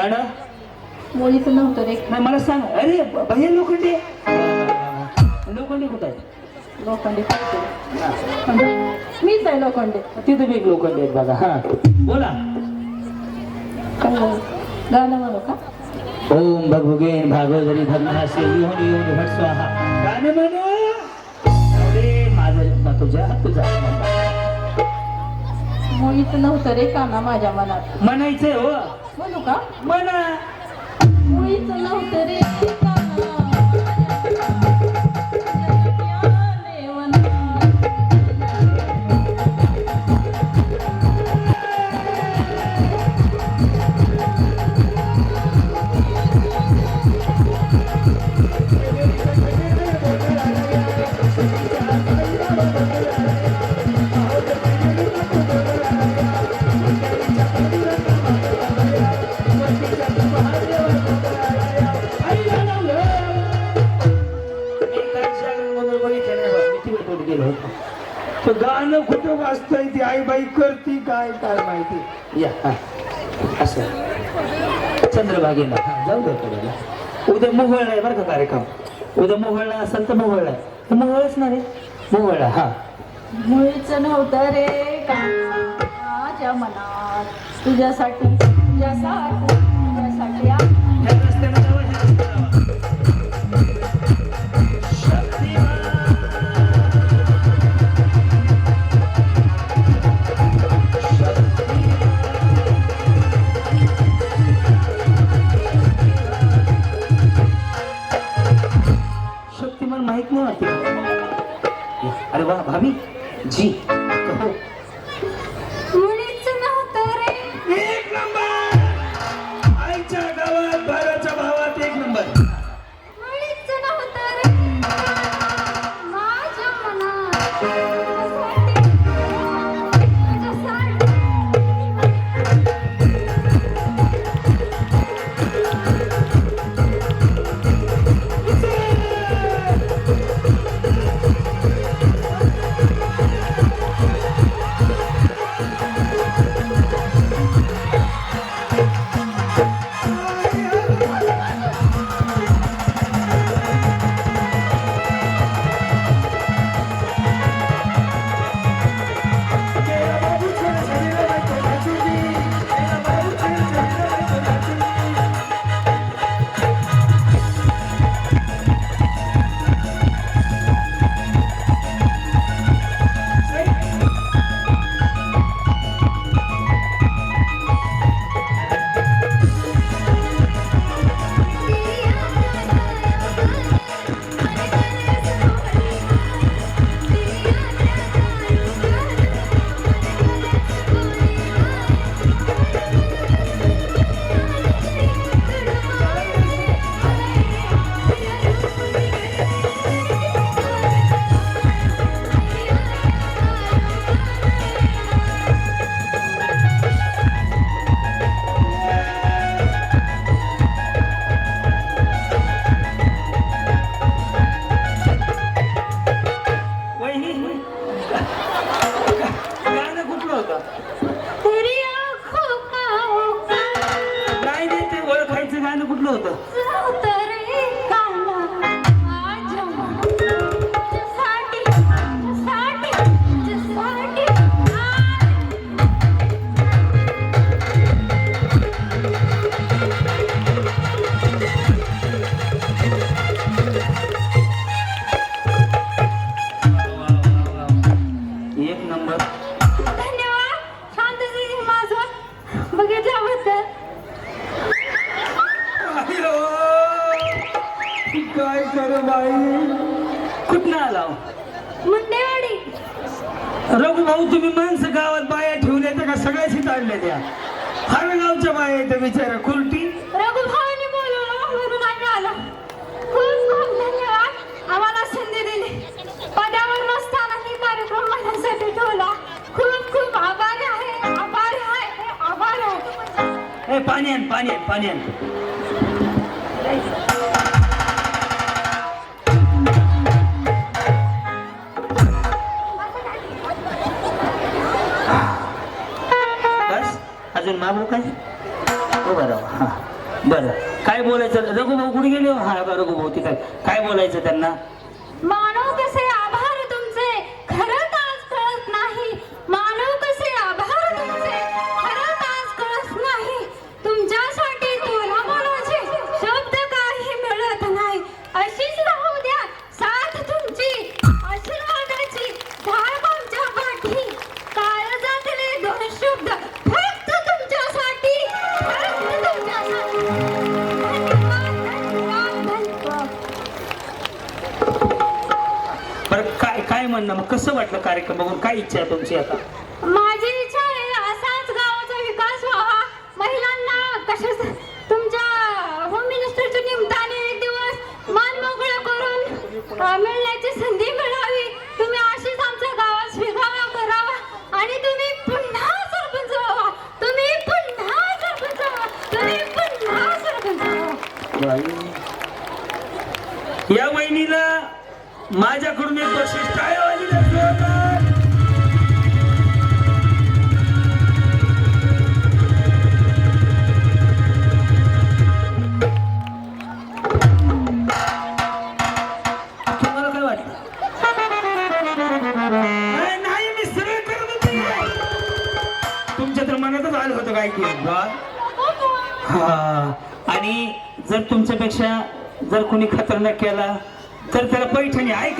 गाणं मुळीच नव्हतं रे. नाही मला सांग. अरे भैया लोखंडे. लोखंडे कुठं आहे लोखंडे. मीच आहे लोखंडे. तिथे बी एक लोखंडे आहेत बघा. हा. बोला. काय गाणं म्हणू का? ओम भगवगेन भागवदरी धर्महासे येऊन येऊन भट स्वाहा. गाणं म्हणू. अरे माझं तुझ्या तुझा मुळीच नव्हतं रे काना माझ्या मनात. म्हणायचंय हो. म्हणू का? म्हणा. मुळीच नव्हतं रे. गाणं कुठं वाचतंय ती आई बाई करती काय काय माहिती? या असं. चंद्रभागेला जाऊ दे पुढे उद्या मोहळ आहे बरं का कार्यक्रम. उद्या मोहळला असेल तर मोहळला आहे मोहळच ना रे. मोहळला हा. मुळीच नव्हतं रे काना माझ्या मनात. तुझ्यासाठी तुझ्यासाठी तुझ्यासाठी. बिचारा खुलटी रघुभाऊने बोलवलं म्हणून आम्ही आलो. खूप खूप धन्यवाद. आम्हाला संधी दिली. पदावर नसताना ही कार्यक्रम माझ्यासाठी ठेवला. खूप खूप आभार आहे आभार आहे आभार आहे. पाणी आण पाणी आण पाणी आण. अजून मागू काही बरं. हा. बरं. काय बोलायचं? रघुभाऊ कुठे गेले हो? हा रघुभाऊ तिथं. काय बोलायचं त्यांना? म्हणणं मग कसं वाटलं कार्यक्रम बघून? काय इच्छा आहे तुमची आता? माझी इच्छा आहे असाच गावाचा विकास व्हावा. महिलांना कशाच तुमच्या होम मिनिस्टरच्या निमित्ताने एक दिवस मान मोकळं करून अं, मिळण्याची संधी मिळावी. तुम्ही अशीच आमच्या गावात स्वीकारा करावा आणि तुम्ही पुन्हा सरपंच व्हावा. तुम्ही पुन्हा सरपंच व्हावा. तुम्ही पुन्हा सरपंच व्हावा. या वहिनीला माझ्याकडून एक बक्षीस टाळेवालीला तुमच्या तर मनातच आलं होतं काय हा. आणि जर तुमच्यापेक्षा जर कोणी खतरनाक केला तर त्याला पैठणी आहे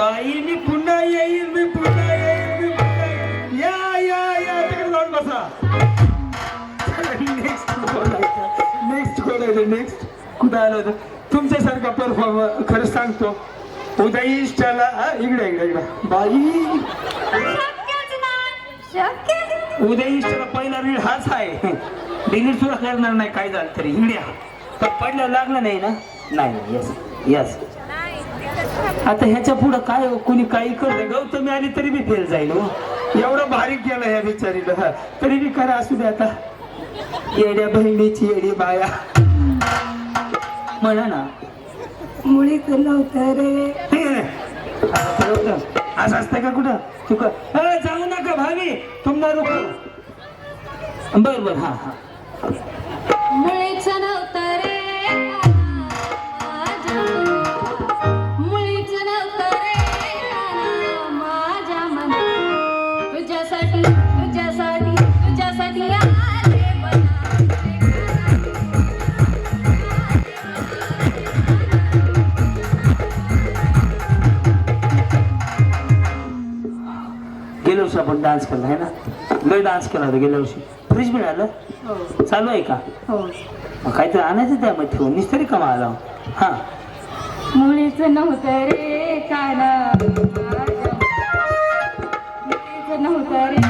बाई मी पुन्हा येईल मी पुन्हा येईल मी पुन्हा येईल. या या या. तिकडे जाऊन बसा. नेक्स्ट नेक्स्ट बोलायचं नेक्स्ट कुठं आलं होतं? तुमच्यासारखा परफॉर्मर खरं सांगतो. उद्या इष्टाला हा, इकडे इकडे इकडे. बाई. उद्या इष्टाला पहिला रीड हाच आहे. डिलीट सुद्धा करणार नाही. काय झालं तरी? इकडे हा. पण पडलं लागलं नाही ना? नाही यस यस आता ह्याच्या पुढं काय हो, कुणी काही करत गौतमी आली तरी मी फेल जाईल हो. एवढं भारी केलं ह्या बिचारीला हा. तरी बी करा असू दे आता. येड्या बहिणीची येडी बाया. म्हणा ना. रे. हे, असं असतं का कुठं? तू का अ, जाऊ नका भावी. तुम्हाला रुको बर बर. हा हा. वर्षी आपण डान्स केला आहे ना? लय डान्स केला होता गेल्या वर्षी. फ्रीज मिळालं चालू आहे का? हो. मग काहीतरी आणायचं त्यामध्ये ठेवून. निस्तरी कमा आला हा. मुळीच नव्हतं रे काना. मुळीच नव्हतं रे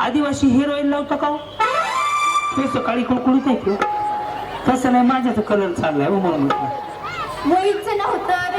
आदिवासी हिरोईन लावता का हो? ते सकाळी कुळकुळीत आहे तसं नाही माझ्या तर कलर चाललाय हो म्हणून. म्हटलं नव्हतं.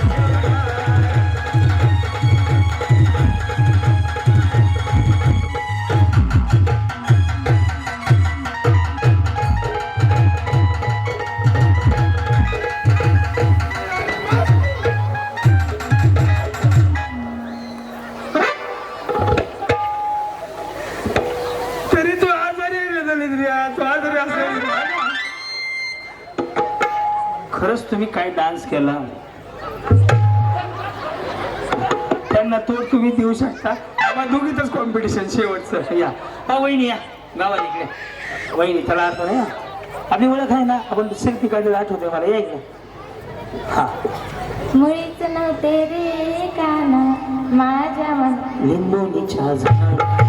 Yeah. आम्हाला दोघीतच कॉम्पिटिशन शेवटचं. या. हा वहिनी या. गावात इकडे. वहिनी त्याला नाही हा. आपली ओळख आहे ना? आपण सेल्फी काढलेला आठवतोय मला. या इकडे. हा. मुळीच नव्हते रे काना माझ्या मनात लिंबोनीच्या झाडाला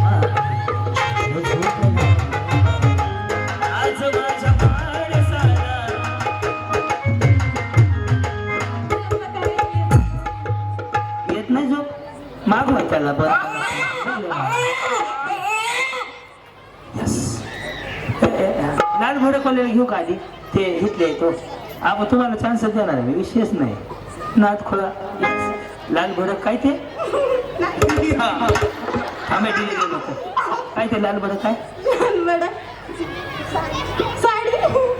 त्याला Yes. ए, ए, लाल भडक वाल्याला घेऊ का आधी? ते घेतले तो. आपण तुम्हाला चान्स देणार आहे विशेष नाही. नाथ खोला. लाल भडक काय ते. आम्ही दिले गेलो नको काय ते लाल भडक काय? साडी.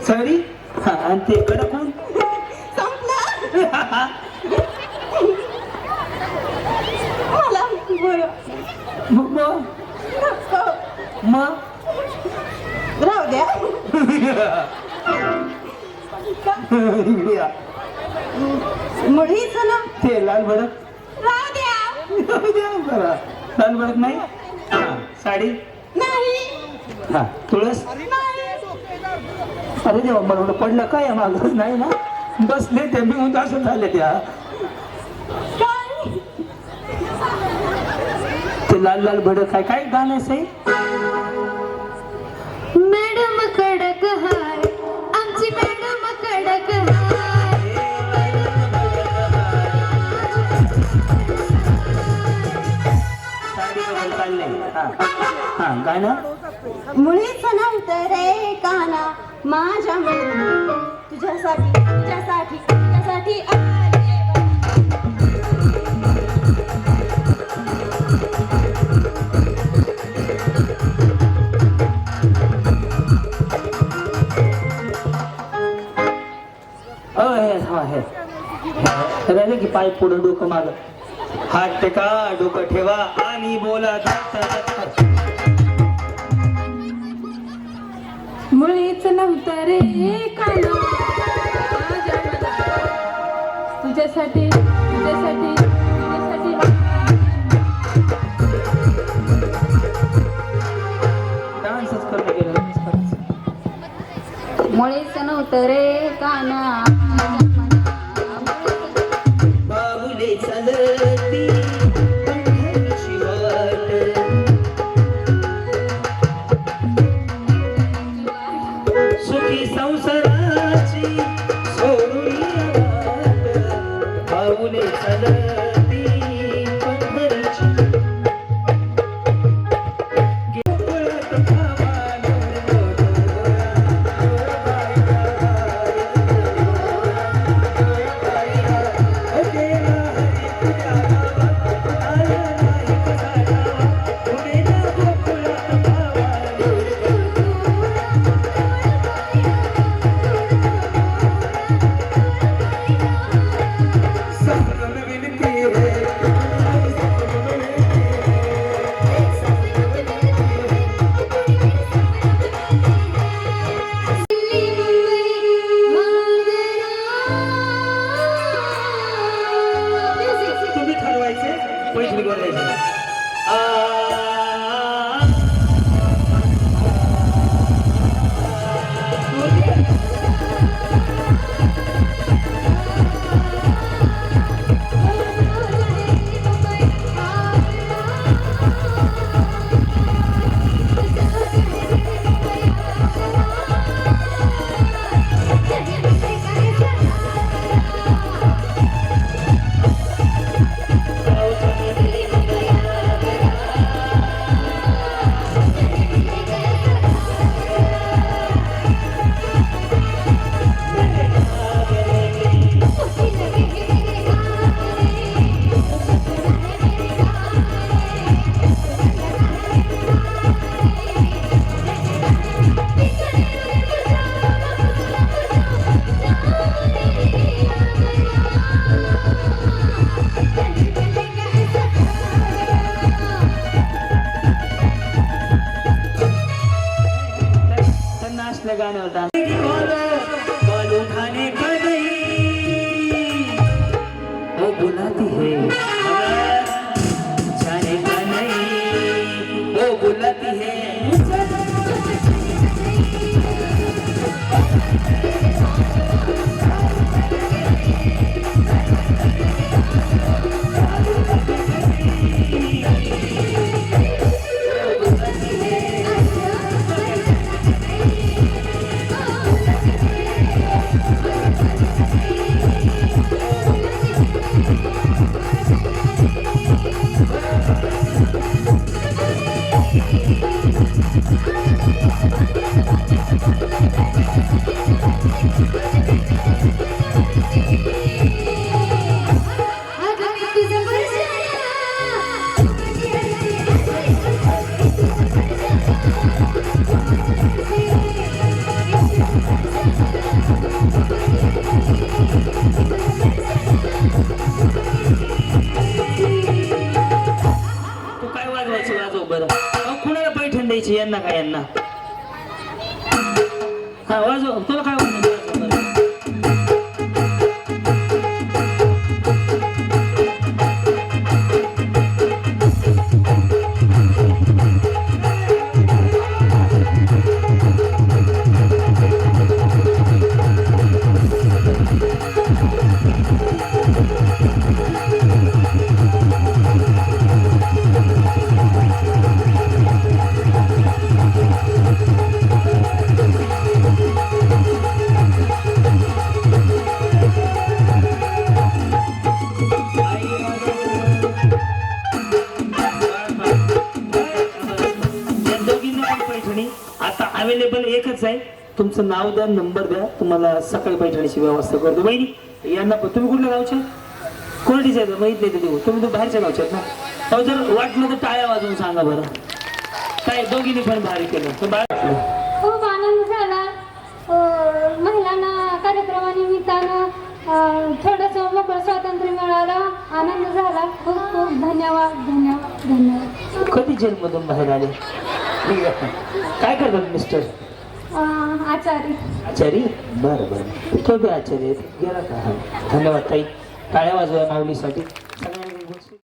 साडी? हा आणि ते कडक कोण मला बरं मग मग- मग राहू द्या. मुळीच ना. ते लाल भडक. राहू द्या. द्या जरा. लाल भडक नाही? साडी? नाही. हा तुळस? अरे देवा मला पडलं काय? माग? नाही ना? बसले ते मी असं झाले त्या काय ते लाल लाल भडक काय काय गाणं आहे मॅडम कडक हाय आमची मॅडम कडक हाय मुळीच नव्हतं रे काना माझ्या तुझ्यासाठी तुझ्यासाठी हे हा हे राहिले की पाय पुढं डोकं माग. हात टेका डोकं ठेवा आणि बोला. मुळीच नव्हतं रे काना. तुझ्यासाठी तुझ्यासाठी. मुळीच नव्हतं रे काना. बोलती है। तुमचं नाव द्या नंबर द्या. तुम्हाला सकाळी पैठणीची व्यवस्था करतो. बहिणी यांना पण तुम्ही कुठल्या गावच्या आहे माहीत नाही ते देऊ तुम्ही तर बाहेरच्या गावच्या आहेत ना? अहो जर वाटलं तर टाळ्या वाजवून सांगा बरं. काय दोघींनी पण भारी केलं. तर बाहेर खूप आनंद झाला. महिलांना कार्यक्रमानिमित्तानं थोडंसं मोकळं स्वातंत्र्य मिळालं. आनंद झाला. खूप खूप धन्यवाद धन्यवाद धन्यवाद. कधी जेलमधून बाहेर आले काय करतात मिस्टर? अं, आचार्य आचारी? बरं बरं. ठीक आहे आचार्य गेला का? धन्यवाद ताई. टाळ्या वाजवा माऊलीसाठी